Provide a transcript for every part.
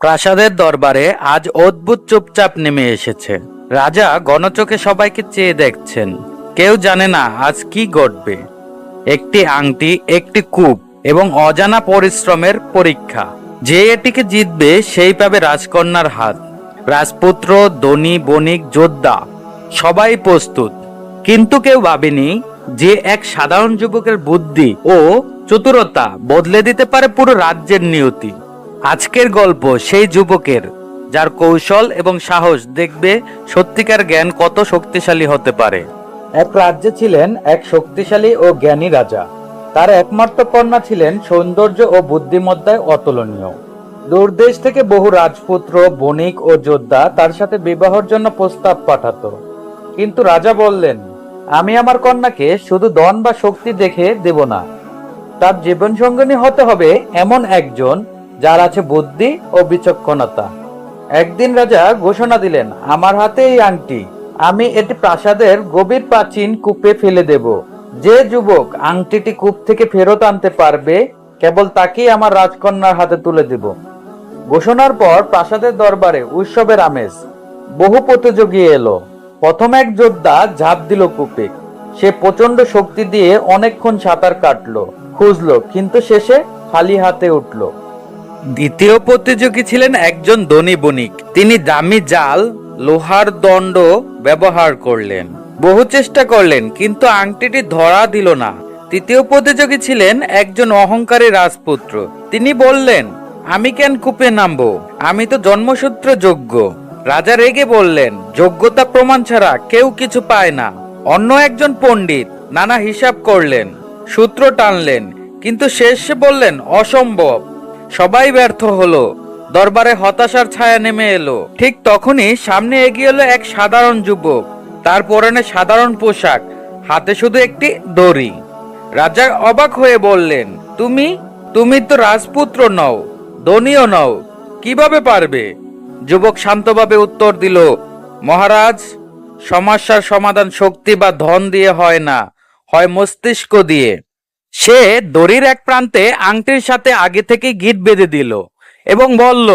প্রাসাদের দরবারে আজ অদ্ভুত চুপচাপ নেমে এসেছে। রাজা গণচোখে সবাইকে চেয়ে দেখছেন। কেউ জানে না আজ কি ঘটবে। একটি আংটি, একটি কূপ এবং অজানা পরিশ্রমের পরীক্ষা। যে এটিকে জিতবে, সেই পাবে রাজকন্যার হাত। রাজপুত্র, ধনী, বণিক, যোদ্ধা, সবাই প্রস্তুত। কিন্তু কেউ ভাবেনি যে এক সাধারণ যুবকের বুদ্ধি ও চতুরতা বদলে দিতে পারে পুরো রাজ্যের নিয়তি। আজকের গল্প সেই যুবকের, যার কৌশল এবং সাহস দেখবে সত্যিকার জ্ঞান কত শক্তিশালী হতে পারে। এক রাজ্যে ছিলেন এক শক্তিশালী ও জ্ঞানী রাজা। তার একমাত্র কন্যা ছিলেন সৌন্দর্য ও বুদ্ধিমত্তায় অতুলনীয়। দূরদেশ থেকে বহু রাজপুত্র, বণিক ও যোদ্ধা তার সাথে বিবাহর জন্য প্রস্তাব পাঠাতো। কিন্তু রাজা বললেন, আমি আমার কন্যাকে শুধু ধন বা শক্তি দেখে দেব না। তার জীবন সঙ্গিনী হতে হবে এমন একজন যার আছে বুদ্ধি ও বিচক্ষণতা। একদিন রাজা ঘোষণা দিলেন, আমার হাতে এই আংটি, আমি এটি প্রাসাদের গভীর প্রাচীন কূপে ফেলে দেব। যে যুবক আংটিটি কূপ থেকে ফেরত আনতে পারবে, কেবল তাকেই আমার রাজকন্যার হাতে তুলে দেব। ঘোষণার পর প্রাসাদের দরবারে উৎসবের আমেজ বহু প্রতিযোগী এলো। প্রথম এক যোদ্ধা ঝাঁপ দিল কূপে। সে প্রচণ্ড শক্তি দিয়ে অনেকক্ষণ সাঁতার কাটলো, খুঁজলো, কিন্তু শেষে খালি হাতে উঠল। দ্বিতীয় প্রতিযোগী ছিলেন একজন ধনী বণিক। তিনি দামি জাল, লোহার দণ্ড ব্যবহার করলেন। বহু চেষ্টা করলেন, কিন্তু আংটিটি ধরা দিল না। তৃতীয় প্রতিযোগী ছিলেন একজন অহংকারী রাজপুত্র। তিনি বললেন, আমি কেন কূপে নামবো? আমি তো জন্মসূত্র যোগ্য। রাজা রেগে বললেন, যোগ্যতা প্রমাণ ছাড়া কেউ কিছু পায় না। অন্য একজন পণ্ডিত নানা হিসাব করলেন, সূত্র টানলেন, কিন্তু শেষে বললেন, অসম্ভব। সবাই ব্যর্থ হলো। দরবারে হতাশার ছায়া নেমে এলো। ঠিক তখনই সামনে এগিয়ে এলো এক সাধারণ যুবক। তার পরনে সাধারণ পোশাক, হাতে শুধু একটি দড়ি। রাজা অবাক হয়ে বললেন, তুমি? তুমি তো রাজপুত্র নও, ধনীও নও, কীভাবে পারবে? যুবক শান্তভাবে উত্তর দিল, মহারাজ, সমস্যার সমাধান শক্তি বা ধন দিয়ে হয় না, হয় মস্তিষ্ক দিয়ে। সে দড়ির এক প্রান্তে আংটির সাথে আগে থেকে গিট বেঁধে দিল এবং বলল,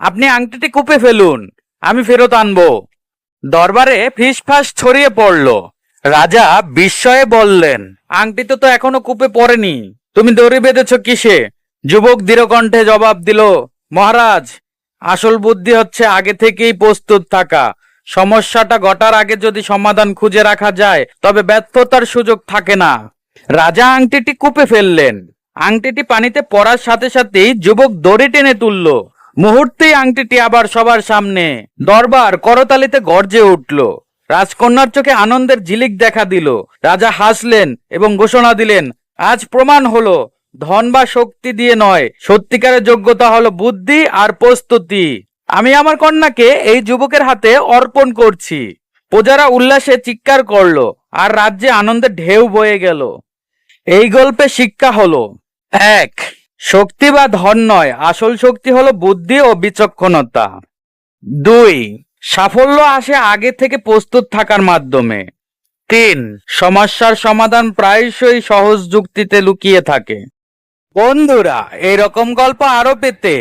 আপনি আংটিটি কুপে ফেলুন, আমি ফেরত আনব। দরবারে ফিসফাস ছড়িয়ে পড়ল। রাজা বিস্ময়ে বললেন, আংটি তো তো এখনও কূপে পড়েনি, তুমি দড়ি বেঁধেছ কিসে? যুবক দৃঢ়কণ্ঠে জবাব দিল, মহারাজ, আসল বুদ্ধি হচ্ছে আগে থেকেই প্রস্তুত থাকা। সমস্যাটা ঘটার আগে যদি সমাধান খুঁজে রাখা যায়, তবে ব্যর্থতার সুযোগ থাকে না। রাজা আংটিটি কূপে ফেললেন। আংটিটি পানিতে পড়ার সাথে সাথেই যুবক দড়ি টেনে তুলল। মুহূর্তেই আংটিটি আবার সবার সামনে দরবার করতালিতে গর্জে উঠল। রাজকন্যার চোখে আনন্দের ঝিলিক দেখা দিল। রাজা হাসলেন এবং ঘোষণা দিলেন, আজ প্রমাণ হলো, ধন বা শক্তি দিয়ে নয়, সত্যিকারের যোগ্যতা হলো বুদ্ধি আর প্রস্তুতি। আমি আমার কন্যাকে এই যুবকের হাতে অর্পণ করছি। প্রজারা উল্লাসে চিৎকার করল, আর রাজ্যে আনন্দের ঢেউ বয়ে গেল। এই গল্পে শিক্ষা হলো, এক, শক্তি বা ধন নয়, আসল শক্তি হলো বুদ্ধি ও বিচক্ষণতা। দুই, সাফল্য আসে আগে থেকে প্রস্তুত থাকার মাধ্যমে। তিন, সমস্যার সমাধান প্রায়শই সহজ যুক্তিতে লুকিয়ে থাকে। বন্ধুরা, এরকম গল্প আরও পেতে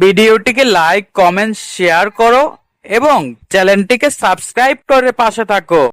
ভিডিওটিকে লাইক, কমেন্ট, শেয়ার করো এবং চ্যানেলটিকে সাবস্ক্রাইব করে পাশে থাকো।